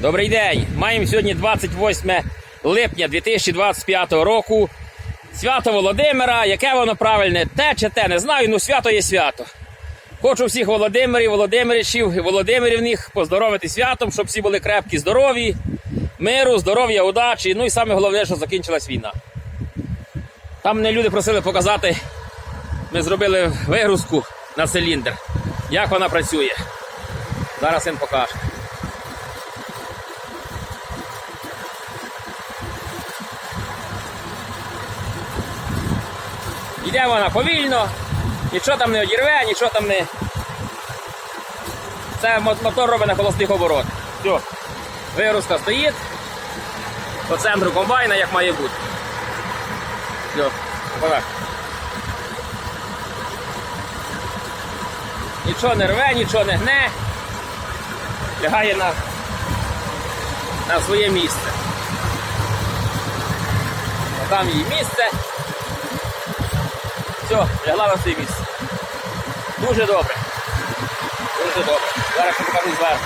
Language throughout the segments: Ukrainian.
Добрий день! Маємо сьогодні 28 липня 2025 року. Свято Володимира. Яке воно правильне? Те чи те, не знаю, ну свято є свято. Хочу всіх Володимирів, Володимиричів і Володимирівних поздоровити святом, щоб всі були крепкі, здорові, миру, здоров'я, удачі. Ну і саме головне, що закінчилась війна. Там мене люди просили показати. Ми зробили вигрузку на циліндр. Як вона працює. Зараз він покаже. Йде вона повільно, нічого там не одірве, нічого там не. Це мотор робить на холостих оборотах. Все. Вигрузка стоїть по центру комбайна, як має бути. Все, пока. Нічого не рве, нічого не гне. Лягає на, на своє місце. А Там її місце. Все, лягла на своє місце. Дуже добре. Дуже добре. Зараз я покажу зверху.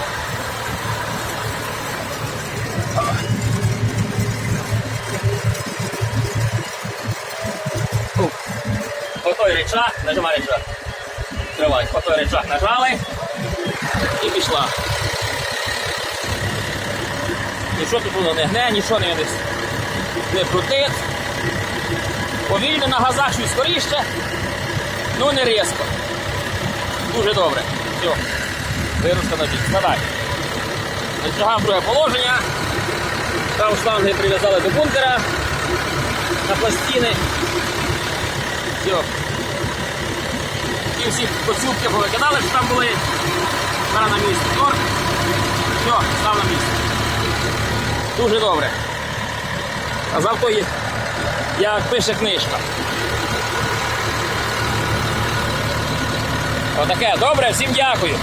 Той речах, нажимай речах. Тривай, по той речах нажали і пішла. Нічого тут воно не гне, нічого не, не крутить. Повільно на газах щось скоріше, ну не різко. Дуже добре. Все. Виручка на бік. Складай. Натягав друге положення. Там шланги прив'язали до бункера на пластини. Все. І всі поцюбки повикидали, що там були. Зараз на місці. Торт. Все, став на місце. Дуже добре. А завтра є, як пише книжка. Отаке, добре, всім дякую.